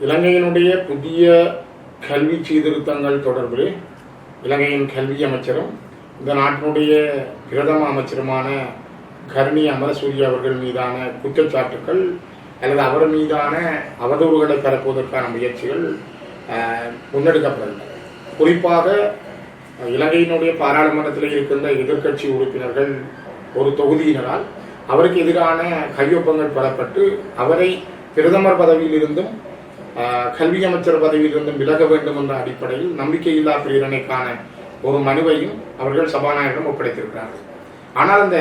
இலங்கையினுடைய புதிய கல்வி சீர்திருத்தங்கள் தொடர்பில் இலங்கையின் கல்வி அமைச்சரும் இந்த நாட்டினுடைய பிரதம அமைச்சருமான கருணி அமரசூரி அவர்கள் மீதான குற்றச்சாட்டுக்கள் அல்லது அவர் மீதான அவதூறுகளை பரப்புவதற்கான முயற்சிகள் அஹ், முன்னெடுக்கப்படவில்லை. குறிப்பாக இலங்கையினுடைய பாராளுமன்றத்தில் இருக்கின்ற எதிர்க்கட்சி உறுப்பினர்கள் ஒரு தொகுதியினரால் அவருக்கு எதிரான கையொப்பங்கள் பெறப்பட்டு அவரை பிரதமர் பதவியிலிருந்தும் கல்வி அமைச்சர் பதவியிலிருந்தும் விலக வேண்டும் என்ற அடிப்படையில் நம்பிக்கையில்லா பிரேரணைக்கான ஒரு மனுவையும் அவர்கள் சபாநாயகரிடம் ஒப்படைத்திருக்கிறார்கள். ஆனால் அந்த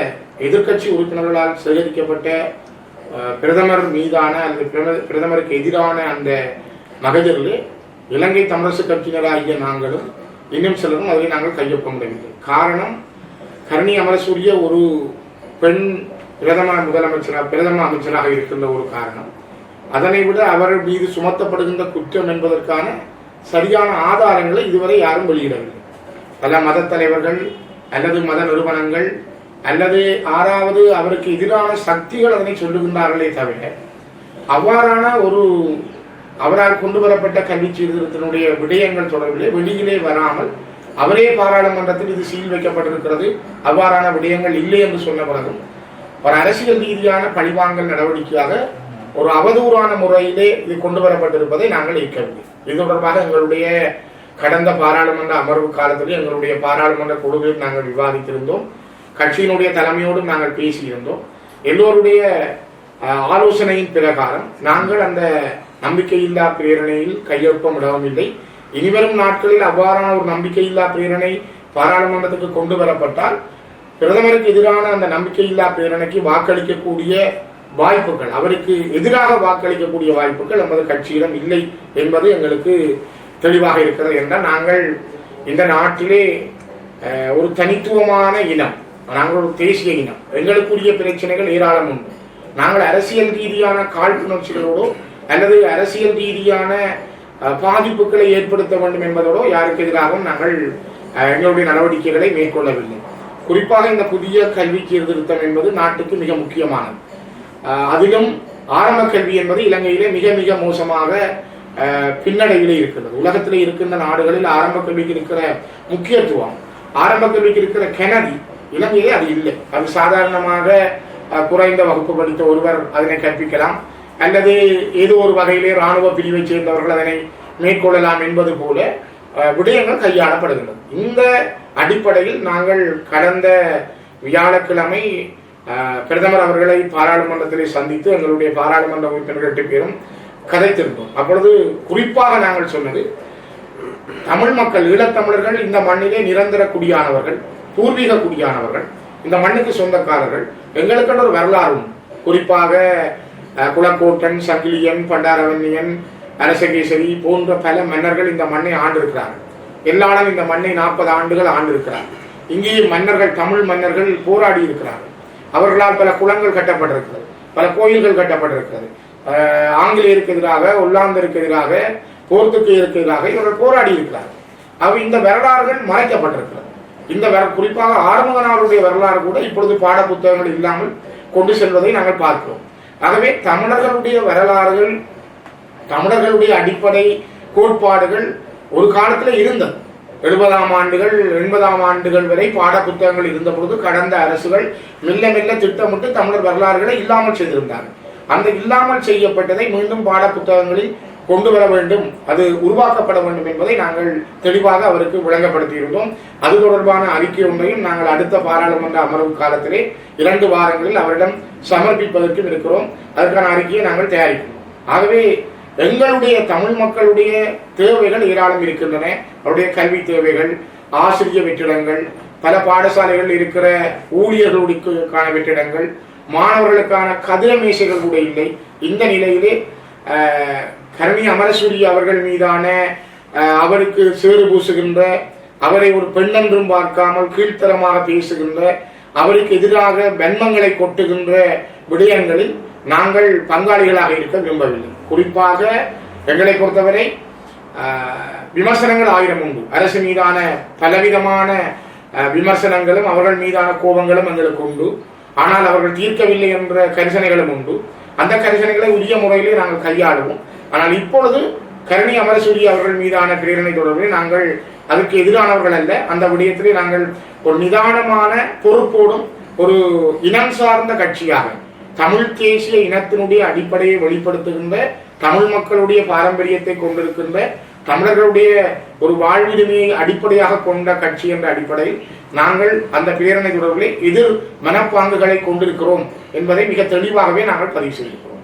எதிர்க்கட்சி உறுப்பினர்களால் சேகரிக்கப்பட்ட பிரதமர் மீதான அல்லது பிரதமருக்கு எதிரான அந்த மகஜரிலே இலங்கை தமிழரசு கட்சியினராகிய நாங்களும் இன்னும் சிலரும் அதில் நாங்கள் கையொப்பமிடவில்லை காரணம் கருணி அமரசூரிய ஒரு பெண் பிரதம முதலமைச்சராக பிரதம அமைச்சராக இருக்கின்ற ஒரு காரணம். அதனை விட அவர் மீது சுமத்தப்படுகின்ற குற்றம் என்பதற்கான சரியான ஆதாரங்களை இதுவரை யாரும் வெளியிடவில்லை. பல மத தலைவர்கள் அல்லது மத நிறுவனங்கள் அல்லது ஆறாவது அவருக்கு எதிரான சக்திகள் அதனை சொல்லுகின்றார்களே தவிர அவ்வாறான ஒரு அவரால் கொண்டு வரப்பட்ட கல்வி சீர்திருத்தத்தினுடைய விடயங்கள் தொடர்பிலே வெளியிலே வராமல் அவரே பாராளுமன்றத்தில் இது சீல் வைக்கப்பட்டிருக்கிறது. அவ்வாறான விடயங்கள் இல்லை என்று சொன்ன பிறகும் ஒரு அரசியல் ரீதியான பழிவாங்கல் நடவடிக்கையாக ஒரு அவதூறான முறையிலே இது கொண்டு வரப்பட்டிருப்பதை நாங்கள் ஏற்கவில்லை. இது தொடர்பாக எங்களுடைய கடந்த பாராளுமன்ற அமர்வு காலத்தில் எங்களுடைய பாராளுமன்ற குழுவில் நாங்கள் விவாதித்திருந்தோம். கட்சியினுடைய தலைமையோடும் நாங்கள் பேசியிருந்தோம். எல்லோருடைய ஆலோசனையின் பிரகாரம் நாங்கள் அந்த நம்பிக்கையில்லா பிரேரணையில் கையொப்பம் இடவும் இல்லை இனிவரும் நாட்களில் அவ்வாறான ஒரு நம்பிக்கையில்லா பிரேரணை பாராளுமன்றத்துக்கு கொண்டு வரப்பட்டால் பிரதமருக்கு எதிரான அந்த நம்பிக்கையில்லா பிரேரணைக்கு வாக்களிக்கக்கூடிய வாய்ப்புகள். அவருக்கு எதிராக வாக்களிக்கக்கூடிய வாய்ப்புகள் நமது கட்சியிடம் இல்லை என்பது எங்களுக்கு தெளிவாக இருக்கிறது என்றால் நாங்கள் இந்த நாட்டிலே ஒரு தனித்துவமான இனம் நாங்கள் ஒரு தேசிய இனம். எங்களுக்குரிய பிரச்சனைகள் ஏராளம் உண்டு. நாங்கள் அரசியல் ரீதியான காழ்ப்புணர்ச்சிகளோடோ அல்லது அரசியல் ரீதியான பாதிப்புகளை ஏற்படுத்த வேண்டும் என்பதோடோ யாருக்கு எதிராகவும் நாங்கள் எங்களுடைய நடவடிக்கைகளை மேற்கொள்ளவில்லை. குறிப்பாக இந்த புதிய கல்வி சீர்திருத்தம் என்பது நாட்டுக்கு மிக முக்கியமானது. அதிலும் ஆரம்ப கல்வி என்பது இலங்கையிலே மிக மிக மோசமாக அஹ், பின்னடைவிலே இருக்கிறது. உலகத்தில் இருக்கின்ற நாடுகளில் ஆரம்ப கல்விக்கு இருக்கிற முக்கியத்துவம் ஆரம்ப கல்விக்கு இருக்கிற கெனதி இலங்கையிலே அது இல்லை. அது சாதாரணமாக குறைந்த வகுப்பு படித்த ஒருவர் அதனை கற்பிக்கலாம். அல்லது ஏதோ ஒரு வகையிலே ராணுவ பிரிவை சேர்ந்தவர்கள் அதனை மேற்கொள்ளலாம் என்பது போல விடயங்கள் கையாளப்படுகின்றது. இந்த அடிப்படையில் நாங்கள் கடந்த வியாழக்கிழமை பிரதமர் அவர்களை பாராளுமன்றத்திலே சந்தித்து எங்களுடைய பாராளுமன்ற உறுப்பினர்கள் எட்டு பேரும் கதைத்திருந்தோம். அப்பொழுது குறிப்பாக நாங்கள் சொன்னது தமிழ் மக்கள் ஈழத்தமிழர்கள் இந்த மண்ணிலே நிரந்தர குடியானவர்கள் பூர்வீக குடியானவர்கள் இந்த மண்ணுக்கு சொந்தக்காரர்கள் எங்களுக்கென்று ஒரு வரலாறு குறிப்பாக குளக்கோட்டன் குலக்கோட்டன் சங்கிலியன் பண்டாரவன்னியன் அரசகேசரி போன்ற பல மன்னர்கள் இந்த மண்ணை ஆண்டிருக்கிறார்கள். எல்லாரும் இந்த மண்ணை நாற்பது ஆண்டுகள் ஆண்டிருக்கிறார்கள். இங்கேயும் மன்னர்கள் தமிழ் மன்னர்கள் போராடி இருக்கிறார்கள் அவர்களால் பல குளங்கள் கட்டப்பட்டிருக்கிறது. பல கோயில்கள் கட்டப்பட்டிருக்கிறது. ஆங்கிலேயருக்கு எதிராக ஒல்லாந்தருக்கு எதிராக போர்த்துக்கேயருக்கு எதிராக இவர்கள் போராடி இருக்கிறார்கள். அவை இந்த வரலாறுகள் மறைக்கப்பட்டிருக்கிறது. இந்த வர குறிப்பாக ஆறுமுகனாருடைய வரலாறு கூட இப்பொழுது பாட புத்தகங்கள் இல்லாமல் கொண்டு செல்வதை நாங்கள் பார்க்கிறோம். ஆகவே தமிழர்களுடைய வரலாறுகள் தமிழர்களுடைய அடிப்படை கோட்பாடுகள் ஒரு காலத்தில் இருந்தது. எழுபதாம் ஆண்டுகள் எண்பதாம் ஆண்டுகள் வரை பாட புத்தகங்கள் இருந்த பொழுது கடந்த அரசுகள் மெல்ல மெல்ல திட்டமிட்டு தமிழர் வரலாறுகளை இல்லாமல் செய்திருந்தாங்க அந்த இல்லாமல் செய்யப்பட்டதை மீண்டும் பாட புத்தகங்களில் கொண்டு வர வேண்டும் அது உருவாக்கப்பட வேண்டும் என்பதை நாங்கள் தெளிவாக அவருக்கு விளங்கப்படுத்தியிருந்தோம். அது தொடர்பான அறிக்கை ஒன்றையும் நாங்கள் அடுத்த பாராளுமன்ற அமர்வு காலத்திலே இரண்டு வாரங்களில் அவரிடம் சமர்ப்பிப்பதற்கும் இருக்கிறோம். அதற்கான அறிக்கையை நாங்கள் தயாரிக்கிறோம். ஆகவே எங்களுடைய தமிழ் மக்களுடைய தேவைகள் ஏராளம் இருக்கின்றன. அவருடைய கல்வி தேவைகள் ஆசிரிய வெற்றிடங்கள் பல பாடசாலைகள் இருக்கிற ஊழியர்களுக்கான வெற்றிடங்கள் மாணவர்களுக்கான கதிரமேசைகள் கூட இல்லை. இந்த நிலையிலே கருணி அமரசூரி அவர்கள் மீதான அவருக்கு சேறு பூசுகின்ற அவரை ஒரு பெண்ணென்றும் பார்க்காமல் கீழ்த்தரமாக பேசுகின்ற அவருக்கு எதிராக வன்மங்களை கொட்டுகின்ற விடயங்களில் நாங்கள் பங்காளிகளாக இருக்க விரும்பவில்லை. குறிப்பாக எங்களை பொறுத்தவரை விமர்சனங்கள் ஆயிரம் உண்டு. அரசு மீதான பலவிதமான விமர்சனங்களும் அவர்கள் மீதான கோபங்களும் எங்களுக்கு உண்டு. ஆனால் அவர்கள் தீர்க்கவில்லை என்ற கரிசனைகளும் உண்டு. அந்த கரிசனைகளை உரிய முறையிலே நாங்கள் கையாளுவோம். ஆனால் இப்பொழுது கருணி அமரசூரிய அவர்கள் மீதான பிரேரணை தொடர்பில் நாங்கள் அதற்கு எதிரானவர்கள் அல்ல. அந்த விடயத்திலே நாங்கள் ஒரு நிதானமான பொறுப்போடும் ஒரு இனம் சார்ந்த கட்சியாக தமிழ் தேசிய இனத்தினுடைய அடிப்படையை வெளிப்படுத்துகின்ற தமிழ் மக்களுடைய பாரம்பரியத்தை கொண்டிருக்கின்ற தமிழர்களுடைய ஒரு வாழ்விடுமையை அடிப்படையாக கொண்ட கட்சி என்ற அடிப்படையில் நாங்கள் அந்த பிரேரணை தொடர்பில் எதிர் மனப்பாங்குகளை கொண்டிருக்கிறோம் என்பதை மிக தெளிவாகவே நாங்கள் பதிவு செய்கிறோம்